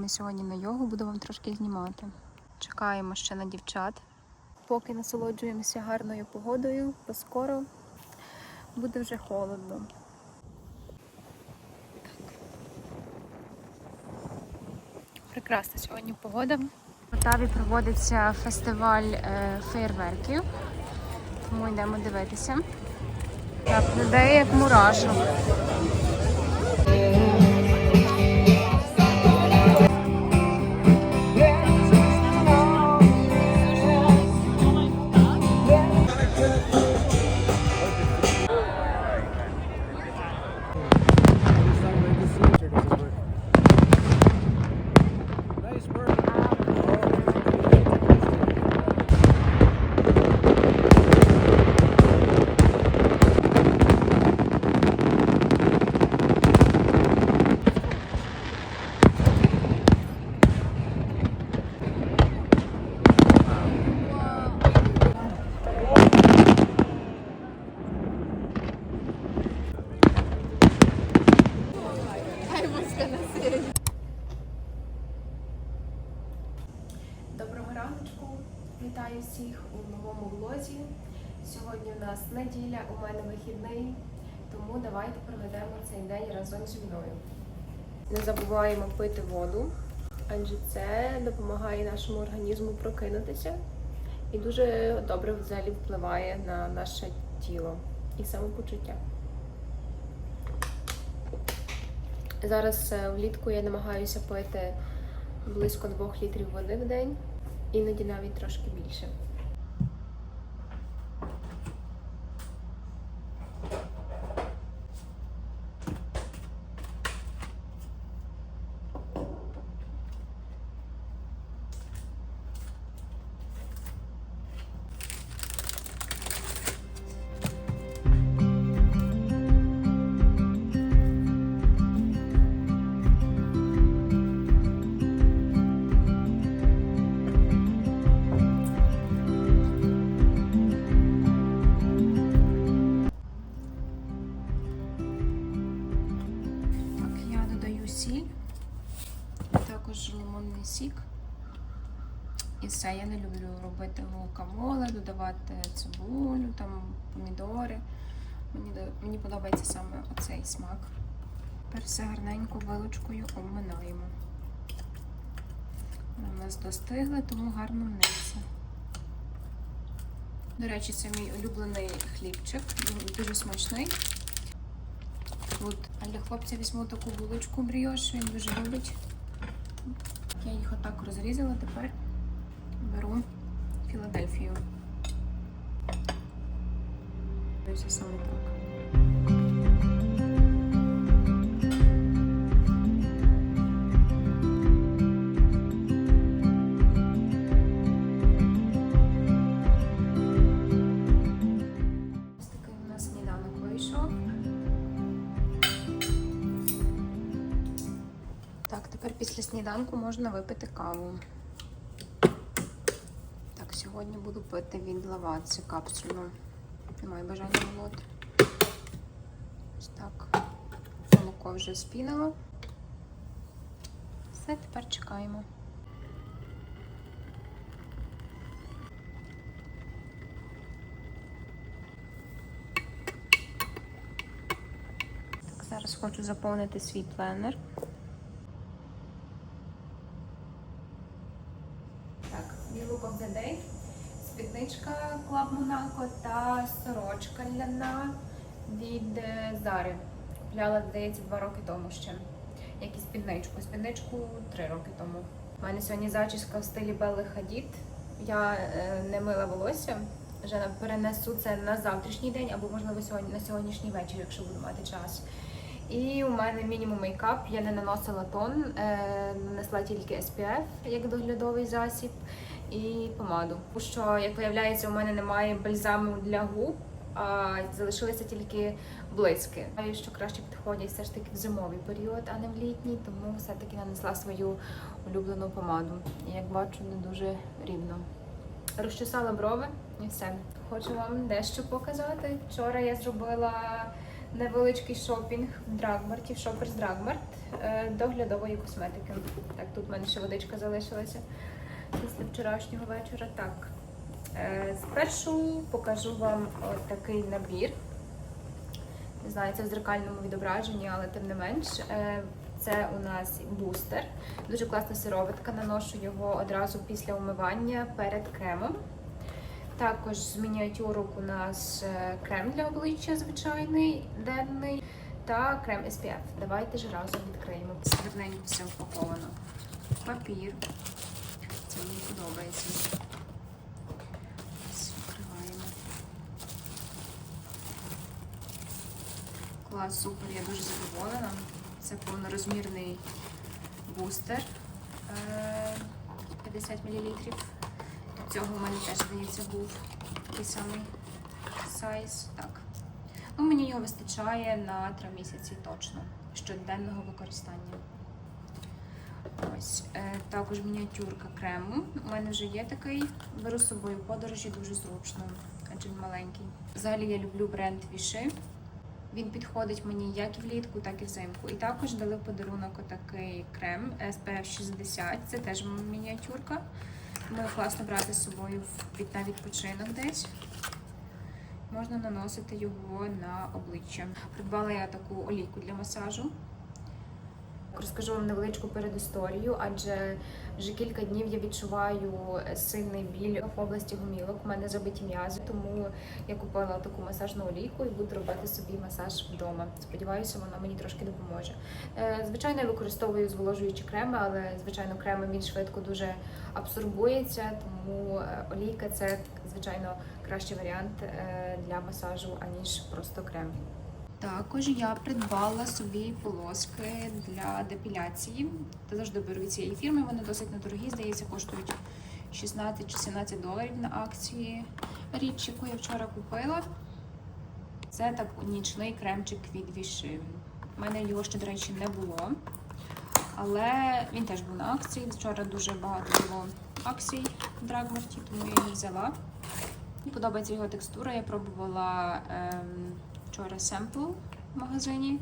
ми сьогодні на йогу, буду вам трошки знімати. Чекаємо ще на дівчат. Поки насолоджуємося гарною погодою, то скоро буде вже холодно. Прекрасна сьогодні погода. В Отаві проводиться фестиваль е, феєрверків, тому йдемо дивитися. Так, людей як мурашок. Вітаю всіх у новому влозі. Сьогодні у нас неділя, у мене вихідний, тому давайте проведемо цей день разом зі мною. Не забуваємо пити воду, адже це допомагає нашому організму прокинутися і дуже добре взагалі впливає на наше тіло і самопочуття. Зараз е, влітку я намагаюся пити близько 2 літрів води в день, іноді навіть трошки більше. Я не люблю робити гукамоле, додавати цибулю, там помідори. Мені, мені подобається саме оцей смак. Тепер все гарненько вилочкою обминаємо. Вона у нас достигла, тому гарно мнеться. До речі, це мій улюблений хлібчик, він дуже смачний. От, а для хлопця візьму таку булочку бріош, він дуже любить. Я їх отак розрізала, тепер Філадельфію. Ось саме так. Ось такий у нас сніданок вийшов. Так, тепер після сніданку можна випити каву. Сьогодні буду пити від лаваці капсулю. Немає бажання молоти. Ось так. Молоко вже спінило. Все, тепер чекаємо. Зараз хочу заповнити свій пленер. Club Monaco та сорочка ляна від е, Зари. Купляла, здається, два роки тому ще. Як і спідничку. Спідничку три роки тому. У мене сьогодні зачіска в стилі Белли Хадід. Я е, не мила волосся. Вже перенесу це на завтрашній день або, можливо, сьогодні на сьогоднішній вечір, якщо буду мати час. І у мене мінімум мейкап. Я не наносила тон, е, нанесла тільки SPF як доглядовий засіб і помаду. Тому що, як виявляється, у мене немає бальзаму для губ, а залишилися тільки блиски. Знаю, що краще підходять все ж таки в зимовий період, а не в літній, тому все-таки нанесла свою улюблену помаду. І як бачу, не дуже рівно. Розчесала брови і все. Хочу вам дещо показати. Вчора я зробила невеличкий шопінг в Драгмарті, в Shoppers Dragmart е, доглядової косметики. Так, тут в мене ще водичка залишилася після вчорашнього вечора. Так, е, спершу покажу вам от такий набір. Не знаю, це в зеркальному відображенні, але тим не менш. Е, Це у нас бустер. Дуже класна сироватка. Наношу його одразу після умивання перед кремом. Також з мініатюрок у нас е, крем для обличчя звичайний, денний та крем SPF. Давайте ж разом відкриємо. Гарненько все упаковано. Папір. Мені подобається. Ось, Відкриваємо. Клас, супер, я дуже задоволена. Це повнорозмірний бустер е, 50 мл. До цього в мене теж, здається, був такий самий сайз. Так. Ну, мені його вистачає на 3 місяці точно щоденного використання. Ось е, також мініатюрка крему. У мене вже є такий. Беру з собою подорожі дуже зручно, адже він маленький. Взагалі я люблю бренд Віши. Він підходить мені як влітку, так і взимку. І також дали в подарунок отакий крем SPF 60. Це теж мініатюрка. Тому класно брати з собою на відпочинок десь. Можна наносити його на обличчя. Придбала я таку олійку для масажу. Розкажу вам невеличку передісторію, адже вже кілька днів я відчуваю сильний біль в області гомілок. У мене забиті м'язи, тому я купила таку масажну олійку і буду робити собі масаж вдома. Сподіваюся, вона мені трошки допоможе. Е, Звичайно, я використовую зволожуючі креми, але звичайно креми він швидко дуже абсорбується, тому е, олійка це звичайно кращий варіант е, для масажу, аніж просто крем. Також я придбала собі полоски для депіляції. Та завжди беру від цієї фірми. Вони досить недорогі, здається, коштують 16 чи 17 доларів на акції. Річ, яку я вчора купила. Це так нічний кремчик від Віши. У мене його ще, до речі, не було. Але він теж був на акції. Вчора дуже багато було акцій в Драгмарті, тому я її взяла. Мені подобається його текстура. Я пробувала ем, вчора семпл в магазині.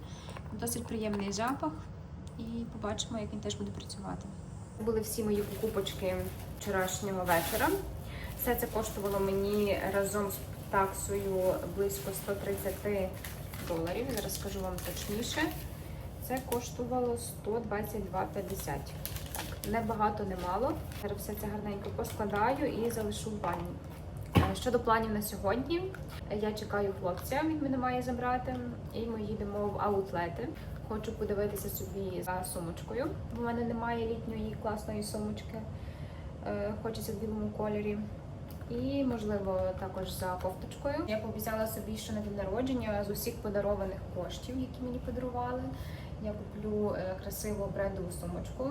Досить приємний запах. І побачимо, як він теж буде працювати. Були всі мої покупочки вчорашнього вечора. Все це коштувало мені разом з таксою близько 130 доларів. Зараз скажу вам точніше. Це коштувало 122,50. Так, не багато, не мало. Зараз все це гарненько поскладаю і залишу в ванні. Е, Щодо планів на сьогодні, я чекаю хлопця, він мене має забрати, і ми їдемо в аутлети. Хочу подивитися собі за сумочкою. бо в мене немає літньої класної сумочки. Е, Хочеться в білому кольорі. І, можливо, також за кофточкою. Я пообіцяла собі, що на день народження з усіх подарованих коштів, які мені подарували, я куплю е, красиву брендову сумочку.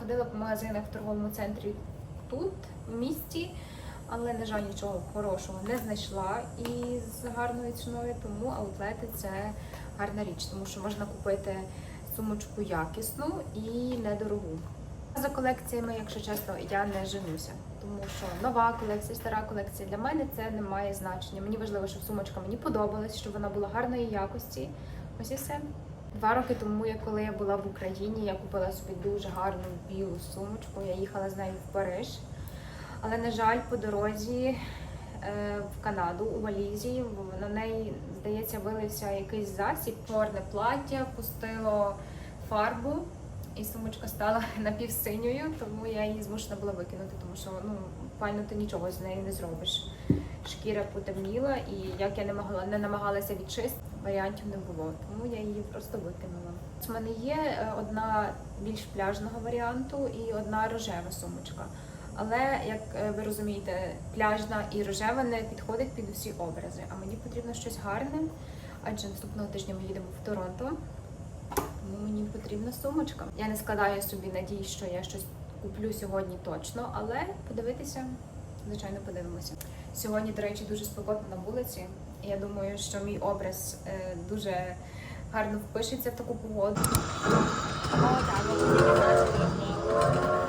Ходила по магазинах в торговому центрі тут, в місті, але, на жаль, нічого хорошого не знайшла і з гарною ціною, тому аутлети це гарна річ, тому що можна купити сумочку якісну і недорогу. За колекціями, якщо чесно, я не женуся, тому що нова колекція, стара колекція для мене це не має значення. Мені важливо, щоб сумочка мені подобалась, щоб вона була гарної якості. Ось і все. Два роки тому, коли я була в Україні, я купила собі дуже гарну білу сумочку. Я їхала з нею в Париж. Але, на жаль, по дорозі е, в Канаду у валізі в- на неї, здається, вилився якийсь засіб, чорне плаття, пустило фарбу, і сумочка стала напівсиньою, тому я її змушена була викинути, тому що ну, буквально ти нічого з нею не зробиш. Шкіра потемніла, і як я не могла не намагалася відчистити, варіантів не було, тому я її просто викинула. У мене є е, одна більш пляжного варіанту і одна рожева сумочка. Але як е, ви розумієте, пляжна і рожева не підходить під усі образи. А мені потрібно щось гарне, адже наступного тижня ми їдемо в Торонто. Тому мені потрібна сумочка. Я не складаю собі надій, що я щось куплю сьогодні точно, але подивитися, звичайно, подивимося. Сьогодні, до речі, дуже спекотно на вулиці. Я думаю, що мій образ е, дуже гарно впишеться в таку погоду. О, так,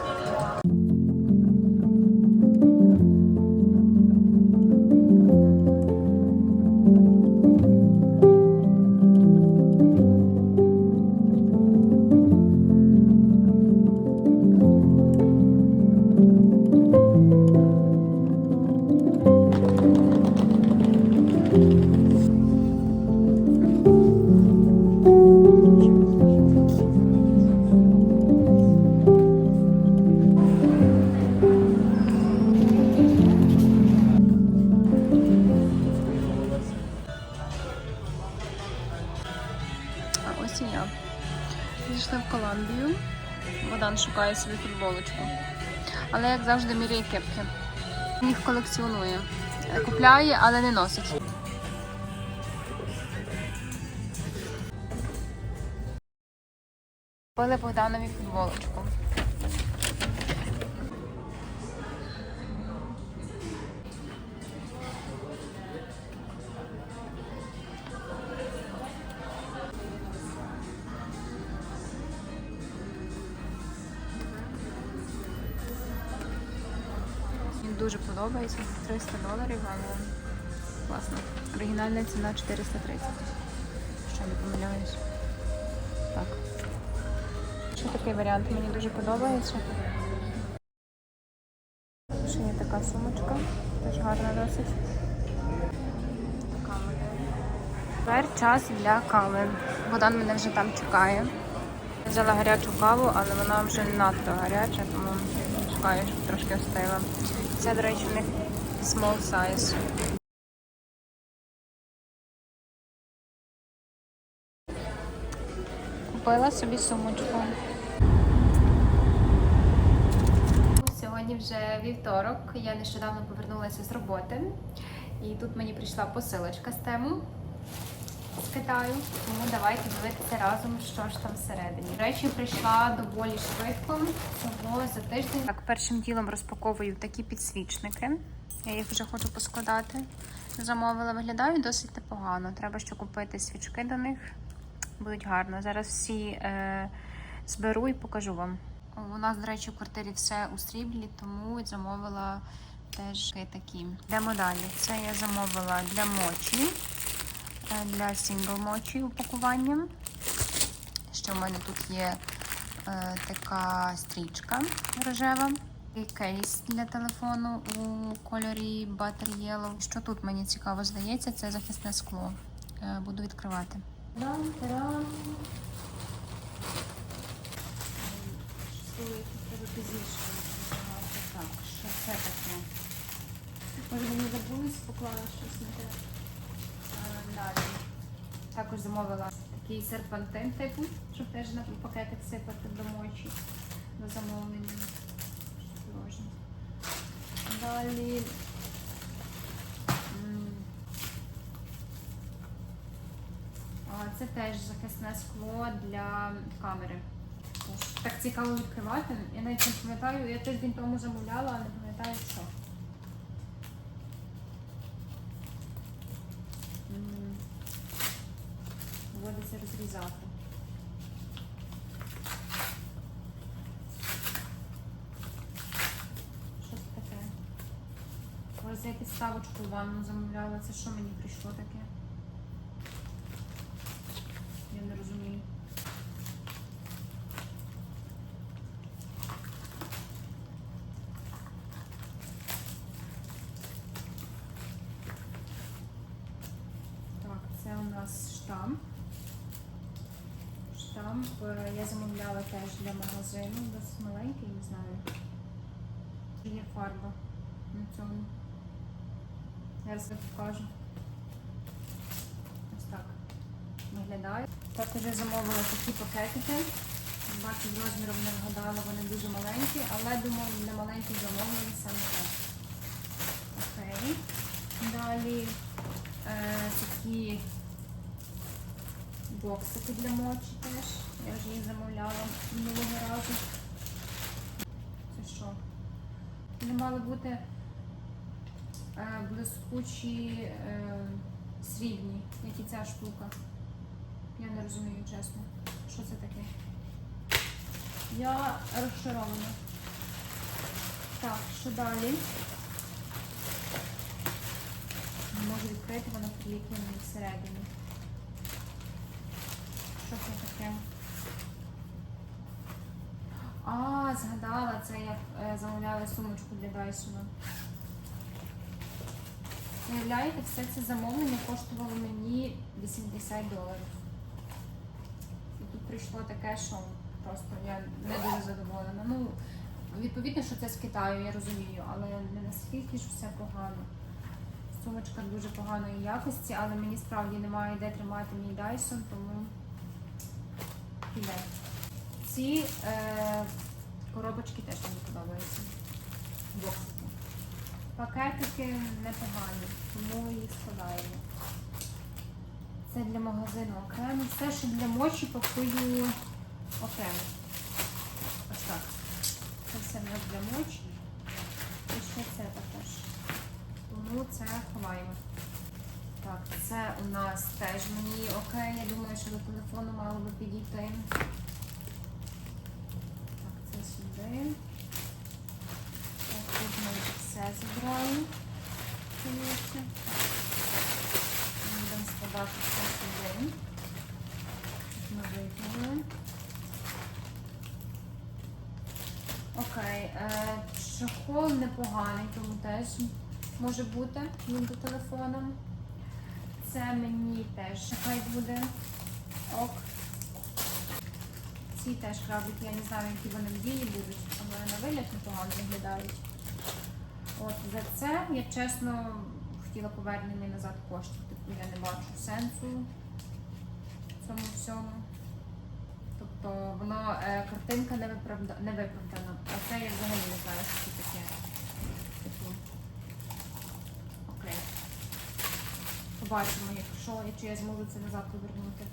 собі футболочку. Але як завжди міряє кепки. Їх колекціонує. Е, Купляє, але не носить. Купили Богданові футболочку. Дуже подобається. 300 доларів, але класно. Оригінальна ціна 430. Що не помиляюсь. Так. Ще такий варіант мені дуже подобається. Ще є така сумочка, теж гарна досить. Така модель. Тепер час для кави. Богдан мене вже там чекає. Я взяла гарячу каву, але вона вже надто гаряча, тому чекаю, щоб трошки остила. Це, до речі, у них small size. Купила собі сумочку. Сьогодні вже вівторок. Я нещодавно повернулася з роботи. І тут мені прийшла посилочка з тему з Китаю. Тому давайте дивитися разом, що ж там всередині. Речі прийшла доволі швидко, всього за тиждень. Так, першим ділом розпаковую такі підсвічники. Я їх вже хочу поскладати. Замовила, виглядають досить непогано. Треба ще купити свічки до них. Будуть гарно. Зараз всі е, зберу і покажу вам. У нас, до речі, в квартирі все у сріблі, тому замовила теж такі. Йдемо далі. Це я замовила для мочі, для сінгл мочі упакування. Ще в мене тут є е, така стрічка рожева. І кейс для телефону у кольорі Butter Yellow. Що тут мені цікаво здається, це захисне скло. Е, Буду відкривати. Так, що це таке? Може мені забулись, поклала щось не те. Далі. Також замовила такий серпантин типу, щоб теж на пакетик сипати до мочі до замовлення. Далі. Це теж захисне скло для камери. Так цікаво відкривати. Я навіть не пам'ятаю, я тиждень тому замовляла, але не пам'ятаю що. Доводиться розрізати. Що це таке? Ось я підставочку в ванну замовляла. Це що мені прийшло таке? Я не розумію. Так, це у нас штамп. Штамп е, я замовляла теж для магазину, досить маленький, не знаю. Є фарба на цьому. Я зараз покажу. Ось так виглядає. Також я замовила такі пакетики. Бачу, розміром не вгадала, вони дуже маленькі, але думаю, для маленьких замовлень саме так. Окей. Далі е, такі боксики для мочі теж. Я вже їх замовляла минулого разу. Це що? Вони мали бути е, блискучі е, срібні, як і ця штука. Я не розумію, чесно. Що це таке? Я розчарована. Так, що далі? Можу відкрити, воно приліплено всередині. Що це таке? А, згадала, це я е, замовляла сумочку для Дайсона. Уявляєте, все це замовлення коштувало мені 80 доларів. І тут прийшло таке, що просто я не дуже задоволена. Ну, відповідно, що це з Китаю, я розумію, але не наскільки ж все погано. Сумочка дуже поганої якості, але мені справді немає де тримати мій Dyson, тому піде. Ці е, Коробочки теж мені подобаються. Боксики. Пакетики непогані, тому їх складаємо. Це для магазину окремо. Все, що для мочі, пакую окремо. Ось так. Це все в нас для мочі. І ще це також. Тому це ховаємо. Так, це у нас теж мені окей. Я думаю, що до телефону мало би підійти. Так, це сюди. Так, тут ми все місце. Будемо складати все сюди. Тут ми викинули. Окей, е, чохол непоганий, тому теж може бути він до телефону. Це мені теж хай буде ок. Ці теж краблики, я не знаю, які вони в дії будуть, але на вигляд непогано виглядають. От за це я чесно хотіла повернення назад коштів. Типу я не бачу сенсу в цьому всьому. Тобто воно е, картинка не виправдана. А це я взагалі не знаю, що це таке. Типу. Окей. Побачимо, якщо чи я зможу це назад повернути.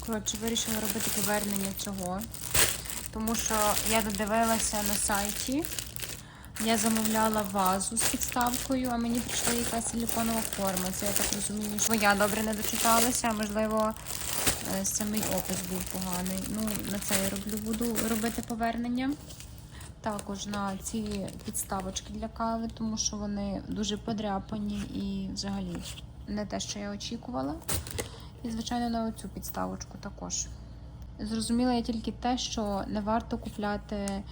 Коротше, вирішила робити повернення цього. Тому що я додивилася на сайті. Я замовляла вазу з підставкою, а мені прийшла якась силіконова форма. Це я так розумію, що я добре не дочиталася, а можливо, е, самий опис був поганий. Ну, на це я роблю, буду робити повернення. Також на ці підставочки для кави, тому що вони дуже подряпані і взагалі не те, що я очікувала. І, звичайно, на оцю підставочку також. Зрозуміла я тільки те, що не варто купляти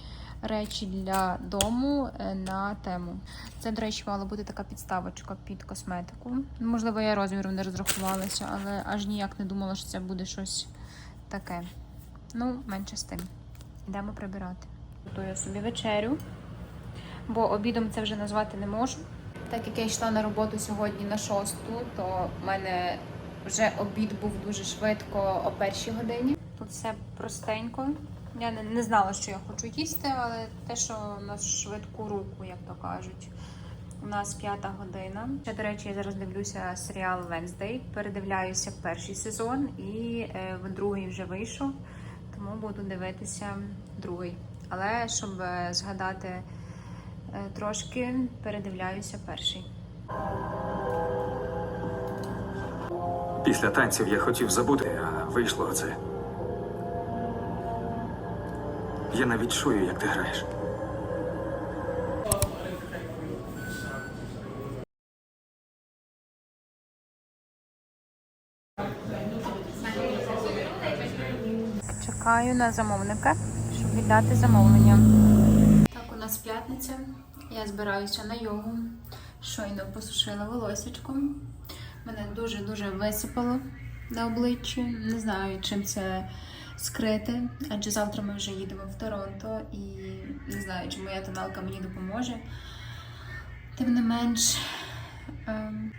речі для дому е, на тему. Це, до речі, мала бути така підставочка під косметику. Можливо, я розміром не розрахувалася, але аж ніяк не думала, що це буде щось таке. Ну, менше з тим. Йдемо прибирати. Готую собі вечерю, бо обідом це вже назвати не можу. Так як я йшла на роботу сьогодні на шосту, то в мене вже обід був дуже швидко о першій годині. Тут все простенько. Я не, не знала, що я хочу їсти, але те, що на швидку руку, як то кажуть. У нас п'ята година. Ще, до речі, я зараз дивлюся серіал Wednesday. Передивляюся перший сезон і е, другий вже вийшов, тому буду дивитися другий. Але щоб е, згадати трошки, передивляюся перший. Після танців я хотів забути, а вийшло оце. Я навіть чую, як ти граєш. Чекаю на замовника, щоб віддати замовлення. Нас п'ятниця. Я збираюся на йогу. Щойно посушила волосечко. Мене дуже-дуже висипало на обличчі. Не знаю, чим це скрити, адже завтра ми вже їдемо в Торонто і не знаю, чи моя тоналка мені допоможе. Тим не менш, ем,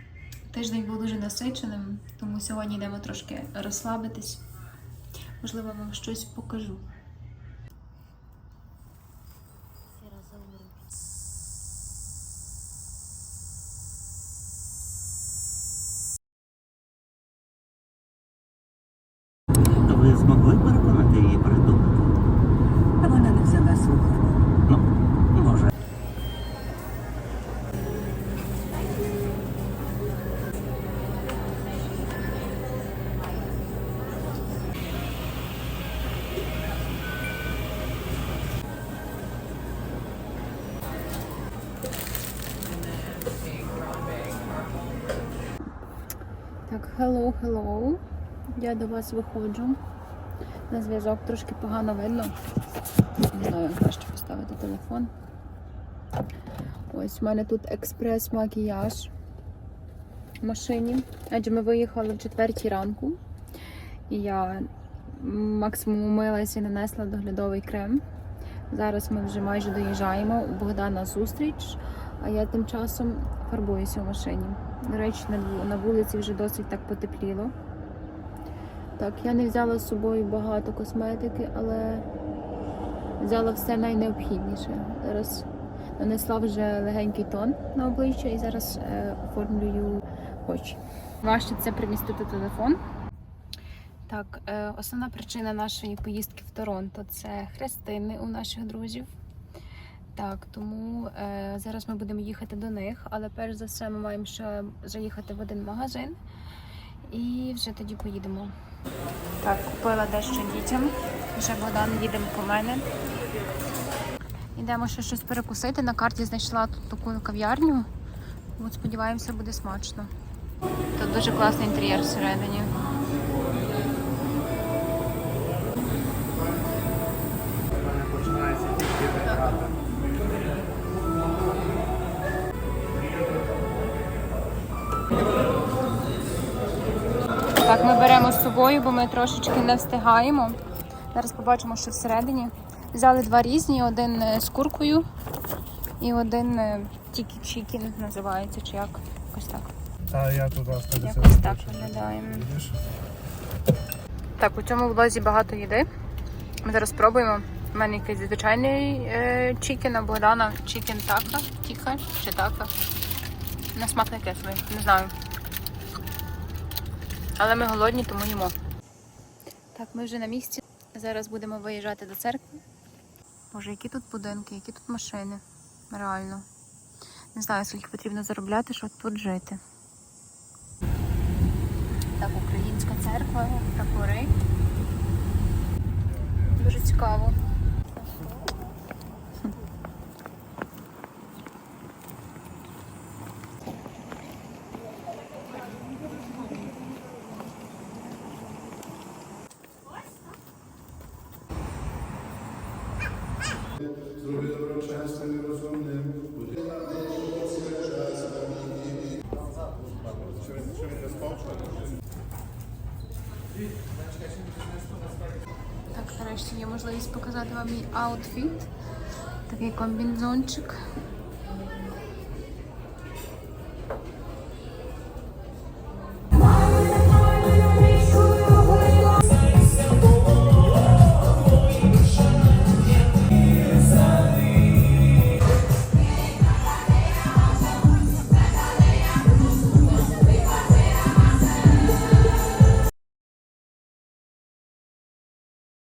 тиждень був дуже насиченим, тому сьогодні йдемо трошки розслабитись. Можливо, вам щось покажу. Hello, hello. Я до вас виходжу. На зв'язок трошки погано видно. Не знаю, краще поставити телефон. Ось у мене тут експрес-макіяж в машині. Адже ми виїхали в четвертій ранку. І я максимум умилася і нанесла доглядовий крем. Зараз ми вже майже доїжджаємо у Богдана зустріч, а я тим часом фарбуюся в машині. До речі, на вулиці вже досить так потепліло. Так, я не взяла з собою багато косметики, але Взяла все найнеобхідніше. Зараз нанесла вже легенький тон на обличчя і зараз е, оформлюю очі. Важче це примістити телефон. Так, е, основна причина нашої поїздки в Торонто це хрестини у наших друзів. Так, тому е, зараз ми будемо їхати до них, але перш за все ми маємо ще заїхати в один магазин і вже тоді поїдемо. Так, купила дещо дітям. Вже Богдан їдемо по мене. Йдемо ще щось перекусити. На карті знайшла тут таку кав'ярню. Сподіваємося, буде смачно. Тут дуже класний інтер'єр всередині. Собою, бо ми трошечки не встигаємо. Зараз побачимо, що всередині. Взяли два різні: один е, з куркою і один е, тільки чікін називається, чи як? Якось так. А я тут Якось так виглядає. Так, у цьому влозі багато їди. Ми зараз спробуємо. У мене якийсь звичайний е, чікен, а Богдана чікен така, тіка чи така. На смак не кислий, не знаю. Але ми голодні, тому їмо. Так, ми вже на місці. Зараз будемо виїжджати до церкви. Боже, які тут будинки, які тут машини. Реально. Не знаю, скільки потрібно заробляти, щоб тут жити. Так, українська церква, прапори. Дуже цікаво. Так, нарешті є можливість показати вам мій аутфіт. Такий комбінзончик.